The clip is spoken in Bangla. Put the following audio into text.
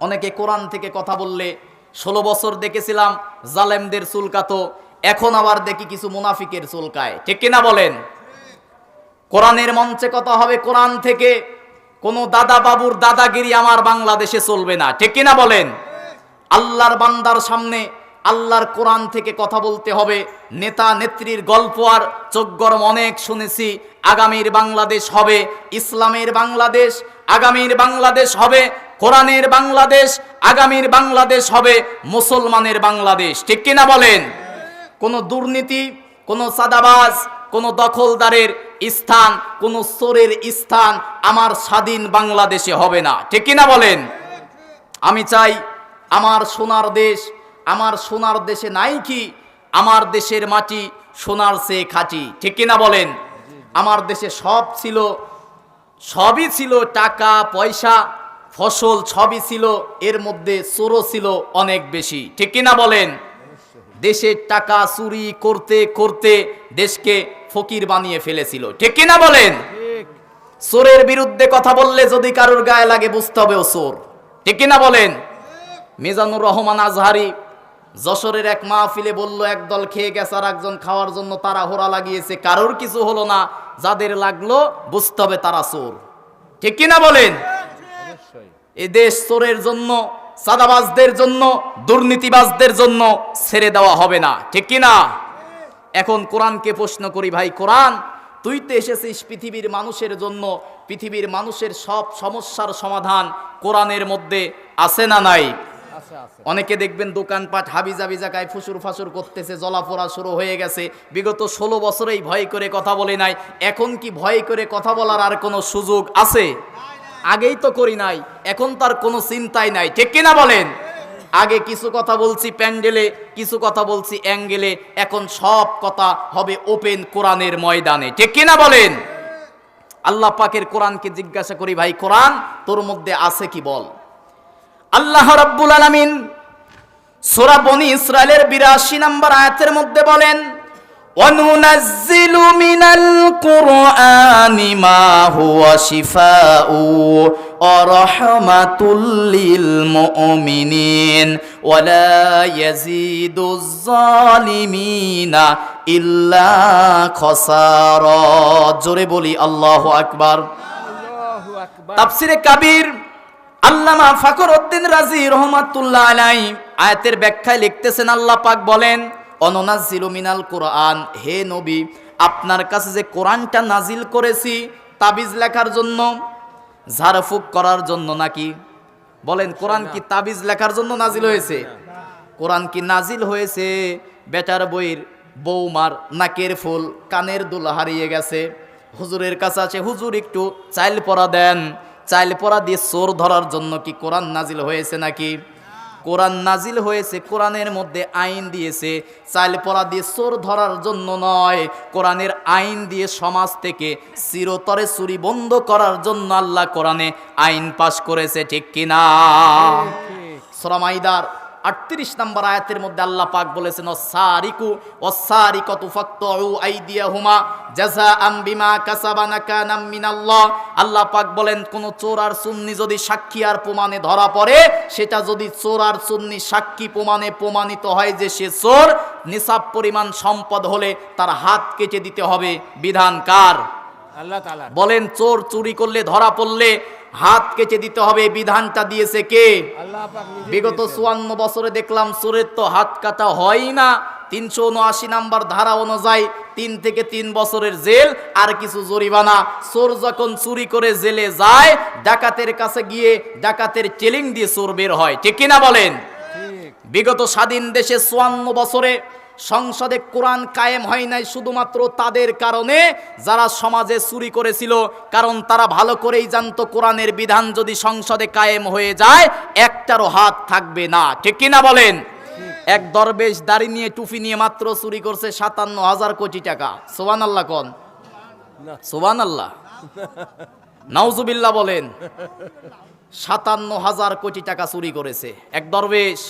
অনেকে কোরআন থেকে কথা বললে, ষোলো বছর দেখেছিলাম জালেমদের চুলকাতো, এখন আবার দেখি কিছু মুনাফিকের চুলকায়। ঠিক কিনা বলেন? কোরআনের মঞ্চে কথা হবে কোরআন থেকে, কোনো দাদা বাবুর দাদাগিরি আমার বাংলাদেশে চলবে না। ঠিক কিনা বলেন? আল্লাহর বান্দার সামনে আল্লাহর কোরআন থেকে কথা বলতে হবে। নেতা নেত্রীর গল্প আর চোখ গরম অনেক শুনেছি, আগামীর বাংলাদেশ হবে, ইসলামের বাংলাদেশ, আগামীর বাংলাদেশ হবে কোরআনের বাংলাদেশ, আগামীর বাংলাদেশ হবে মুসলমানের বাংলাদেশ। ঠিক কিনা বলেন? কোনো দুর্নীতি, কোনো সাদাবাজ কোনো দখলদারের স্থান, কোনো চোরের স্থান আমার স্বাধীন বাংলাদেশে হবে না। ঠিক কিনা বলেন? আমি চাই আমার সোনার দেশ, আমার সোনার দেশে নাই কি? আমার দেশের মাটি সোনার সে খাঁটি। ঠিক কিনা বলেন? আমার দেশে সব ছিল, সবই ছিল টাকা, পয়সা ফসল সবই ছিল এর মধ্যে চোরও ছিল অনেক বেশি। ঠিক কিনা বলেন? দেশের টাকা চুরি করতে করতে দেশকে ফকির বানিয়ে ফেলেছিল। ঠিক কিনা বলেন? চোরের বিরুদ্ধে কথা বললে যদি কারোর গায়ে লাগে বুঝতে হবে ও চোর। ঠিক কিনা বলেন? মিজানুর রহমান আজহারি যশোরের এক মাহফিলে বলল একদল খেয়ে গেছে আর একজন খাওয়ার জন্য তারা হোরা লাগিয়েছে। কারোর কিছু হলো না। যাদের লাগল বুঝতে হবে তারা চোর। ঠিক কিনা বলেন? এ দেশ চোরের জন্য সাদাবাজদের জন্য দুর্নীতিবাজদের জন্য ছেড়ে দেওয়া হবে না। ঠিক কিনা এখন কোরআনকে প্রশ্ন করি ভাই কোরআন তুই তো এসেছিস পৃথিবীর মানুষের জন্য পৃথিবীর মানুষের সব সমস্যার সমাধান কোরআনের মধ্যে আছে না নাই? অনেকে দেখবেন দোকানপাট হাবিজাবি জায়গায় ফুসুর ফাসুর করতেছে জলাফোড়া শুরু হয়ে গেছে। বিগত ষোলো বছরেই ভয় করে কথা বলে নাই। এখন কি ভয় করে কথা বলার আর কোনো সুযোগ আছে? আগেই তো করি নাই, এখন তার কোনো চিন্তাই নাই, ঠিক কিনা বলেন? আগে কিছু কথা বলছি প্যান্ডেলে, কিছু কথা বলছি অ্যাঙ্গেলে, এখন সব কথা হবে ওপেন কোরআনের ময়দানে, ঠিক কিনা বলেন? আল্লাহ পাকের কোরআনকে জিজ্ঞাসা করি, ভাই, কোরআন তোর মধ্যে আছে কি বল? আল্লাহ রাব্বুল আলামিন সূরা বনি ইসরাইলের 82 নম্বর আয়াতের মধ্যে বলেন ننزل من القرآن ما هو জোরে বলি আল্লাহু আকবার আল্লাহু আকবার তাফসিরে কাবীর আল্লামা রাজি রহমাতুল্লাহ আলাই আয়াতের ব্যাখ্যায় লিখতেছেন আল্লাহ পাক বলেন অননাজিলু মিনাল কোরআন হে নবী আপনার কাছে যে কোরআনটা নাজিল করেছি, তাবিজ লেখার জন্য, ঝাড়ফুক করার জন্য নাকি? বলেন, কোরআন কি তাবিজ লেখার জন্য নাজিল হয়েছে? কোরআন কি নাজিল হয়েছে? বেটার বইয়ের বৌমার নাকের ফুল, কানের দুল হারিয়ে গেছে। হুজুরের কাছে আছে, হুজুর, একটু চাইল পরা দেন। চাইল পরা দিয়ে চোর ধরার জন্য কি কোরআন নাজিল হয়েছে নাকি? কোরআন নাজিল হয়েছে কোরআনের মধ্যে আইন দিয়েছে। চাইল পরা দিয়ে চোর ধরার জন্য নয় কোরআনের আইন দিয়ে সমাজ থেকে চিরতরে চুরি বন্ধ করার জন্য আল্লাহ কোরআনে আইন পাশ করেছে ঠিক কিনা? সরামাইদার আটত্রিশ নম্বর আয়াতের মধ্যে আল্লাহ পাক বলেছেন অসারিকু অসারিকতু ফাকতু আইদিয়াহুমা জাযাআম বিমা কাসাবা নাকানাম মিনাল্লাহ। আল্লাহ পাক বলেন কোন চোর আর সুন্নি যদি সাক্ষী আর প্রমাণে ধরা পড়ে সেটা যদি চোর আর সুন্নি সাক্ষী প্রমাণে প্রমাণিত হয় যে সে চোর নিসাব পরিমাণ সম্পদ হলে তার হাত কেটে দিতে হবে। বিধান কার? আল্লাহ বলেন চোর চুরি করলে ধরা পড়লে হাত কেটে দিতে হবে বিধানটা দিয়েছে কে? বিগত চুয়ান্ন বছরে দেখলাম চোরের তো হাত কাটা হয় না। তিনশো উনআশি নাম্বার ধারা অনুযায়ী তিন থেকে তিন বছরের জেল আর কিছু জরিমানা। চোর যখন চুরি করে জেলে যায় ডাকাতের কাছে গিয়ে ডাকাতের চেলিং দিয়ে চোর বের হয়। ঠিক কিনা বলেন? বিগত স্বাধীন দেশে চুয়ান্ন বছরে সংসদে কোরআন কায়েম হয় নাই শুধুমাত্র তাদের কারণে যারা সমাজে চুরি করেছিল। কারণ তারা ভালো করেই জানতো কোরআনের বিধান যদি সংসদে কায়েম হয়ে যায় একটারও হাত থাকবে না। ঠিক কিনা বলেন? এক দরবেশ দাড়ি নিয়ে টুপি নিয়ে মাত্র চুরি করছে সাতান্ন হাজার কোটি টাকা। সোবান আল্লাহ কন। সোবান আল্লাহ নাউজুবিল্লাহ বলেন সাতান্ন হাজার কোটি টাকা চুরি করেছে। এক দরবেশ